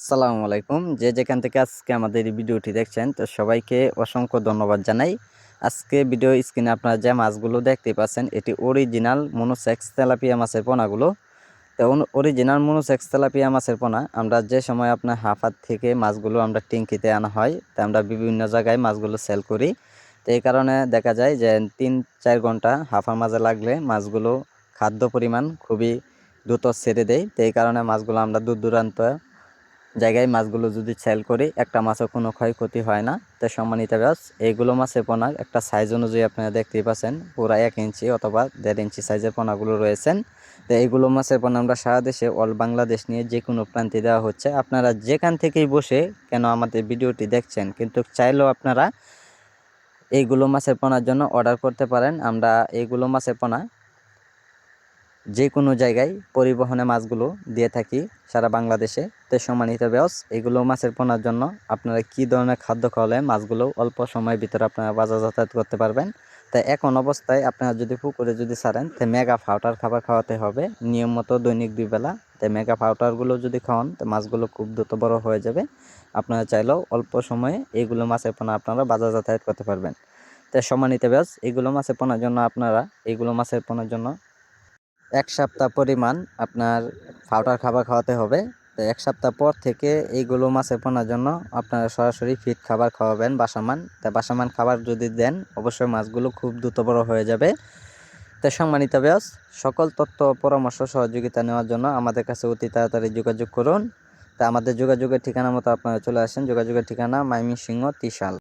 আসসালামু আলাইকুম। যে যেখান থেকে আজকে আমাদের এই ভিডিওটি দেখছেন, তো সবাইকে অসংখ্য ধন্যবাদ জানাই। আজকে ভিডিও স্ক্রিনে আপনারা যে মাছগুলো দেখতে পাচ্ছেন, এটি অরিজিনাল মনোসেক্স তেলাপিয়া মাছের পোনাগুলো। তো অরিজিনাল মনোসেক্স তেলাপিয়া মাছের পোনা, আমরা যে সময় আপনার হাফাত থেকে মাছগুলো আমরা টিঙ্কিতে আনা হয়, তা আমরা বিভিন্ন জায়গায় মাছগুলো সেল করি। তো এই কারণে দেখা যায় যে তিন, চার ঘণ্টা হাফার মাঝে লাগলে মাছগুলো খাদ্য পরিমাণ খুবই দ্রুত ছেড়ে দেয়। তো এই কারণে মাছগুলো আমরা দূর দূরান্ত জায়গায় মাছগুলো যদি সেল করি, একটা মাছও কোনো ক্ষয়ক্ষতি হয় না। তো সম্মানিত ব্যাস এইগুলো মাছের পোনার একটা সাইজ অনুযায়ী আপনারা দেখতেই পাচ্ছেন, পুরো এক ইঞ্চি অথবা দেড় ইঞ্চি সাইজের পোনাগুলো রয়েছেন। তো এইগুলো মাছের পোনা আমরা সারা দেশে অল বাংলাদেশ নিয়ে যে কোনো প্রান্তে দেওয়া হচ্ছে। আপনারা যেখান থেকেই বসে কেন আমাদের ভিডিওটি দেখছেন, কিন্তু চাইলেও আপনারা এইগুলো মাছের পোনার জন্য অর্ডার করতে পারেন। আমরা এইগুলো মাছের পোনা যে কোনো জায়গায় পরিবহনে মাছগুলো দিয়ে থাকি সারা বাংলাদেশে। তো সম্মানিত ব্যবস এগুলো মাছের পোনার জন্য আপনারা কি ধরনের খাদ্য খাওয়ালে মাছগুলো অল্প সময়ের ভিতরে আপনারা বাজার যাতায়াত করতে পারবেন? তাই এখন অবস্থায় আপনারা যদি পুকুরে যদি ছাড়েন, তো মেগা ফাউটার খাবার খাওয়াতে হবে। নিয়ম মতো দৈনিক দুই বেলা। তাই মেগা ফাউটারগুলো যদি খাওয়ান, তো মাছগুলো খুব দ্রুত বড় হয়ে যাবে। আপনারা চাইলেও অল্প সময়ে এইগুলো মাছের পোনা আপনারা বাজার যাতায়াত করতে পারবেন। তাই সম্মানিত ব্যাস এগুলো মাছের পোনার জন্য আপনারা এইগুলো মাছের পোনার জন্য এক সপ্তাহ পরিমাণ আপনার ফাউটার খাবার খাওয়াতে হবে। তো এক সপ্তাহ পর থেকে এইগুলো মাছের পোনার জন্য আপনারা সরাসরি ফিট খাবার খাওয়াবেন বাসামান তা বাসামান খাবার যদি দেন, অবশ্যই মাছগুলো খুব দ্রুত বড় হয়ে যাবে। তো সম্মানিত ব্যাস সকল তথ্য পরামর্শ সহযোগিতা নেওয়ার জন্য আমাদের কাছে অতি তাড়াতাড়ি যোগাযোগ করুন। তা আমাদের যোগাযোগের ঠিকানা মতো আপনারা চলে আসেন। যোগাযোগের ঠিকানা মাইমি সিংহ তিশাল